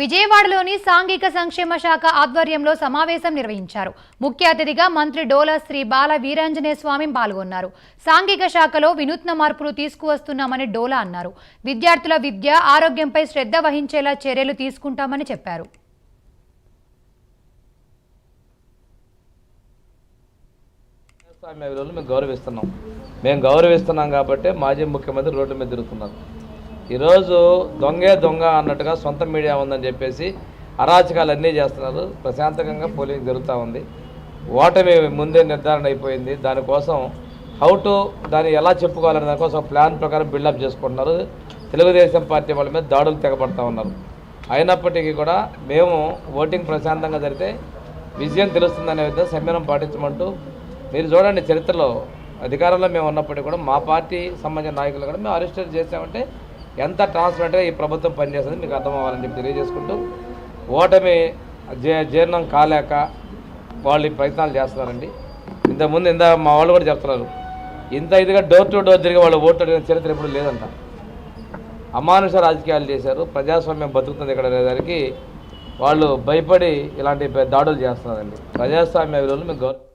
విజయవాడలోని సాంఘిక సంక్షేమ శాఖ ఆధ్వర్యంలో సమావేశం నిర్వహించారు. ముఖ్య అతిథిగా మంత్రి డోలా శ్రీ బాల వీరాంజనేయ స్వామి పాల్గొన్నారు. సాంఘిక శాఖలో వినూత్న మార్పులు తీసుకువస్తున్నామని డోలా అన్నారు. విద్యార్థుల విద్య ఆరోగ్యంపై శ్రద్ధ వహించేలా చర్యలు తీసుకుంటామని చెప్పారు. మేము గౌరవిస్తున్నాం. మేము గౌరవిస్తున్నాం కాబట్టి మాజీ ముఖ్యమంత్రి రోడ్డు మీద తిరుగుతున్నారు. ఈరోజు దొంగే దొంగ అన్నట్టుగా సొంత మీడియా ఉందని చెప్పేసి అరాచకాలు అన్నీ చేస్తున్నారు. ప్రశాంతకంగా పోలింగ్ జరుగుతూ ఉంది. ఓటమి ముందే నిర్ధారణ అయిపోయింది. దానికోసం హౌ టు దాన్ని ఎలా చెప్పుకోవాలనే దానికోసం ప్లాన్ ప్రకారం బిల్డప్ చేసుకుంటున్నారు. తెలుగుదేశం పార్టీ వాళ్ళ మీద దాడులు తెగబడతా ఉన్నారు. అయినప్పటికీ కూడా మేము ఓటింగ్ ప్రశాంతంగా జరిగితే విజయం తెలుస్తుందనే విధంగా సంయమనం పాటించమంటూ మీరు చూడండి చరిత్రలో అధికారంలో మేము ఉన్నప్పటికీ కూడా మా పార్టీ సంబంధించిన నాయకులు కూడా మేము అరెస్ట్ చేసామంటే ఎంత ట్రాన్స్పరెంట్గా ఈ ప్రభుత్వం పనిచేస్తుంది మీకు అర్థం అవ్వాలని చెప్పి తెలియజేసుకుంటూ ఓటమి జీ జీర్ణం కాలేక వాళ్ళు ఈ ప్రయత్నాలు చేస్తున్నారండి. ఇంతకుముందు ఇంత మా వాళ్ళు కూడా చెప్తున్నారు ఇంత ఇదిగా డోర్ టు డోర్ తిరిగి వాళ్ళు ఓట్లు అడిగిన చరిత్ర ఎప్పుడు లేదంట. అమానుష రాజకీయాలు చేశారు ప్రజాస్వామ్యం బతుకుతుంది ఇక్కడ అనేదానికి వాళ్ళు భయపడి ఇలాంటి దాడులు చేస్తున్నారండి. ప్రజాస్వామ్య విలువలు మేము గౌరవ